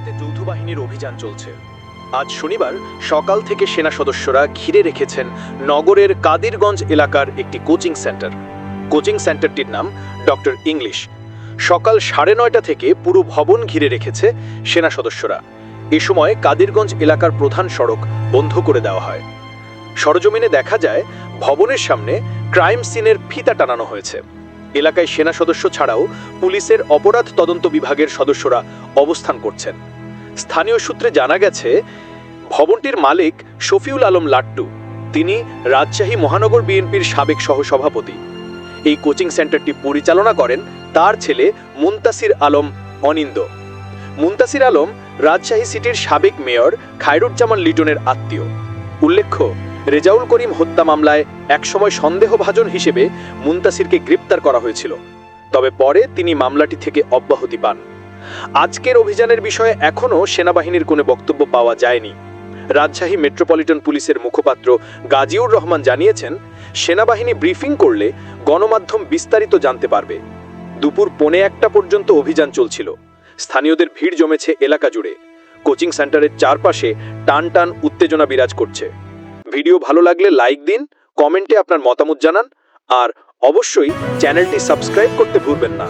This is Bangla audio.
রাজশাহীতে যৌথ বাহিনীর অভিযান চলছে। আজ শনিবার সকাল থেকে সেনা সদস্যরা ঘিরে রেখেছেন নগরের কাদিরগঞ্জ এলাকার একটি কোচিং সেন্টার। কোচিং সেন্টারটির নাম ডক্টর ইংলিশ। সকাল সাড়ে নয়টা থেকে পুরো ভবন ঘিরে রেখেছে সেনা সদস্যরা। এ সময় কাদিরগঞ্জ এলাকার প্রধান সড়ক বন্ধ করে দেওয়া হয়। সরজমিনে দেখা যায়, ভবনের সামনে ক্রাইম সিনের ফিতা টানানো হয়েছে। এলাকায় সেনা সদস্য ছাড়াও পুলিশের অপরাধ তদন্ত বিভাগের সদস্যরা অবস্থান করছেন। স্থানীয় সূত্রে জানা গেছে, ভবনটির মালিক শফিউল আলম লাট্টু। তিনি রাজশাহী মহানগর বিএনপির সাবেক সহসভাপতি। এই কোচিং সেন্টারটি পরিচালনা করেন তার ছেলে মুন্তাসির আলম অনিন্দ। মুন্তাসির আলম রাজশাহী সিটির সাবেক মেয়র খায়রুজ্জামান লিটনের আত্মীয়। উল্লেখ্য, রেজাউল করিম হত্যা মামলায় একসময় সন্দেহভাজন হিসেবে মুন্তাসিরকে গ্রেপ্তার করা হয়েছিল। তবে পরে তিনি মামলাটি থেকে অব্যাহতি পান। আজকের অভিযানের বিষয়ে এখনও সেনাবাহিনীর কোনো বক্তব্য পাওয়া যায়নি। রাজশাহী মেট্রোপলিটন পুলিশের মুখপাত্র গাজীউর রহমান জানিয়েছেন, সেনাবাহিনী ব্রিফিং করলে গণমাধ্যম বিস্তারিত জানতে পারবে। দুপুর পৌনে একটা পর্যন্ত অভিযান চলছিল। স্থানীয়দের ভিড় জমেছে এলাকা জুড়ে। কোচিং সেন্টারের চারপাশে টান টান উত্তেজনা বিরাজ করছে। ভিডিও ভালো লাগলে লাইক দিন, কমেন্টে আপনার মতামত জানান, আর অবশ্যই চ্যানেলটি সাবস্ক্রাইব করতে ভুলবেন না।